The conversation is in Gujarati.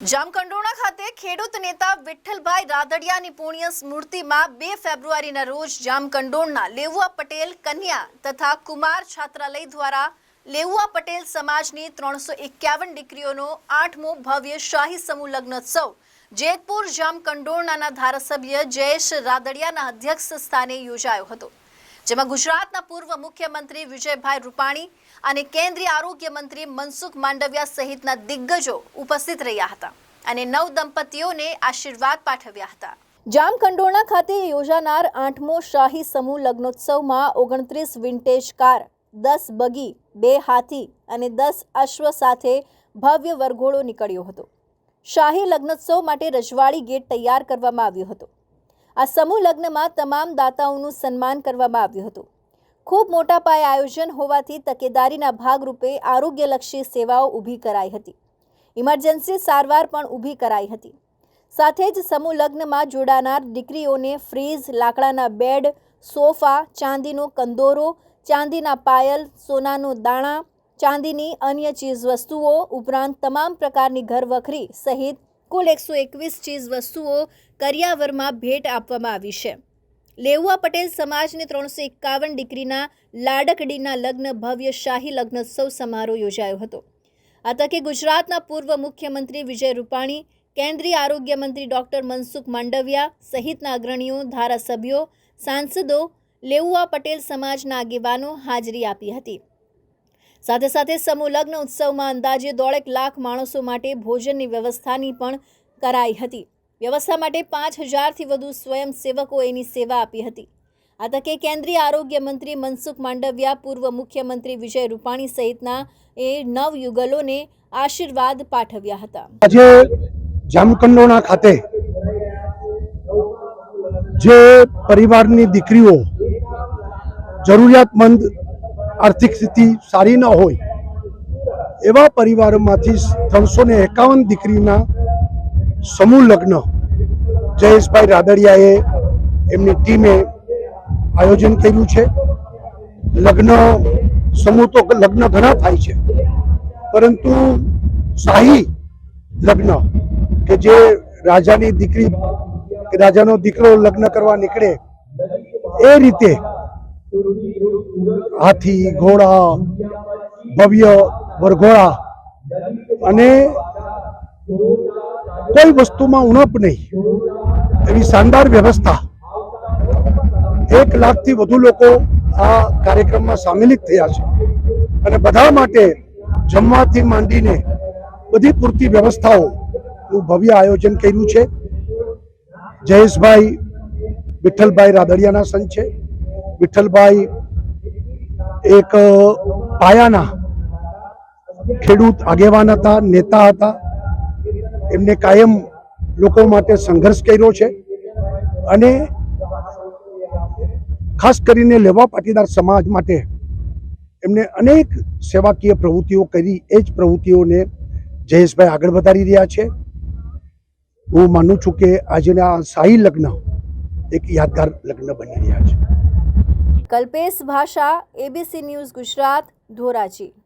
જામકંડોરણા ખાતે ખેડૂત નેતા વિઠ્ઠલભાઈ રાદડિયાની પુણ્ય સ્મૃતિમાં બે ફેબ્રુઆરીના રોજ જામકંડોરણા લેવુઆ પટેલ કન્યા તથા કુમાર છાત્રાલય દ્વારા લેવુઆ પટેલ સમાજની ત્રણસો એકાવન દીકરીઓનો આઠમો ભવ્ય શાહી સમૂહ લગ્નોત્સવ. જેતપુર જામકંડોરણાના ધારાસભ્ય જયેશ રાદડિયાના અધ્યક્ષ સ્થાને યોજાયો હતો. જેમાં ગુજરાતના પૂર્વ મુખ્યમંત્રી વિજયભાઈ રૂપાણી અને કેન્દ્રીય આરોગ્ય મંત્રી મનસુખ માંડવિયા સહિતના દિગ્ગજો ઉપસ્થિત રહ્યા હતા અને નવ દંપતીઓને આશીર્વાદ પાઠવ્યા હતા. જામકંડોરણા ખાતે યોજાનાર આઠમો શાહી સમૂહ લગ્નોત્સવમાં ઓગણત્રીસ વિન્ટેજ કાર, દસ બગી, બે હાથી અને દસ અશ્વ સાથે ભવ્ય વરઘોડો નીકળ્યો હતો. શાહી લગ્નોત્સવ માટે રજવાડી ગેટ તૈયાર કરવામાં આવ્યો હતો. આ સમૂહ લગ્નમાં તમામ દાતાઓનું સન્માન કરવામાં આવ્યું હતું. ખૂબ મોટા પાયે આયોજન હોવાથી તકેદારીના ભાગરૂપે આરોગ્યલક્ષી સેવાઓ ઊભી કરાઈ હતી. ઇમરજન્સી સારવાર પણ ઊભી કરાઈ હતી. સાથે જ સમૂહ લગ્નમાં જોડાનાર દીકરીઓને ફ્રીજ લાકડાના બેડ, સોફા, ચાંદીનો કંદોરો, ચાંદીના પાયલ, સોનાનો દાણા, ચાંદીની અન્ય ચીજ વસ્તુઓ ઉપરાંત તમામ પ્રકારની ઘરવખરી સહિત કુલ એકસો એકવીસ ચીજ વસ્તુઓ કરિયાવરમાં ભેટ આપવામાં આવી છે. લેઉઆ પટેલ સમાજને ત્રણસો એકાવન ડિગ્રીના લાડકડીના લગ્ન ભવ્ય શાહી લગ્નોત્સવ સમારોહ યોજાયો હતો. આ તકે ગુજરાતના પૂર્વ મુખ્યમંત્રી વિજય રૂપાણી, કેન્દ્રીય આરોગ્ય મંત્રી ડોક્ટર મનસુખ માંડવિયા સહિતના અગ્રણીઓ, ધારાસભ્યો, સાંસદો લેઉઆ પટેલ સમાજના આગેવાનો હાજરી આપી હતી. સાથે સાથે સમૂહ ઉત્સવમાં અંદાજે દોઢેક લાખ માણસો માટે ભોજનની વ્યવસ્થાની પણ કરાઈ હતી. વ્યવસ્થા માટે પાંચ હજારથી વધુ સ્વયંસેવકો એની સેવા આપી હતી. આ તકે કેન્દ્રીય આરોગ્ય મંત્રી મનસુખ માંડવિયા, પૂર્વ મુખ્યમંત્રી વિજય રૂપાણી સહિતના એ નવ યુગલોને આશીર્વાદ પાઠવ્યા હતા. આજે જામકંડોરણા ખાતે જે પરિવારની દીકરીઓ જરૂરિયાતમંદ આર્થિક સ્થિતિ સારી ન હોય, એવા પરિવારોમાંથી ત્રણસો ને એકાવન દીકરીના સમૂહ લગ્ન જયેશભાઈ રાદડિયાએ એમની ટીમે આયોજન કર્યું છે. લગ્ન, સમૂહ તો લગ્ન ઘણા થાય છે, પરંતુ શાહી લગ્ન કે જે રાજાની દીકરી, કે રાજાનો દીકરો લગ્ન કરવા નીકળે, એ રીતે હાથી, ઘોડા, ભવ્ય વરઘોડા અને કોઈ વસ્તુમાં ઉણપ નહીં. એવી શાનદાર વ્યવસ્થા. એક લાખથી વધુ લોકો આ કાર્યક્રમમાં સામેલિત થયા છે. અને બધા માટે જમવાથી માંડીને બધી પૂરતી વ્યવસ્થાઓનું ભવ્ય આયોજન કર્યું છે. જયેશભાઈ, વિઠ્ઠલભાઈ રાદડિયાના સંત છે. વિઠ્ઠલભાઈ એક પાયાના ખેડૂત આગેવાન હતા, નેતા હતા. એમને કાયમ લોકો માટે સંઘર્ષ કર્યો છે અને ખાસ કરીને લેવા પાટીદાર સમાજ માટે એમને અનેક સેવાકીય પ્રવૃત્તિઓ કરી, એ જ પ્રવૃત્તિઓને જયેશભાઈ આગળ વધારી રહ્યા છે. હું માનું છું કે આજના શાહી લગ્ન એક યાદગાર લગ્ન બની રહ્યા છે. કલ્પેશ ભાષા એબીસી ન્યૂઝ ગુજરાત ધોરાજી.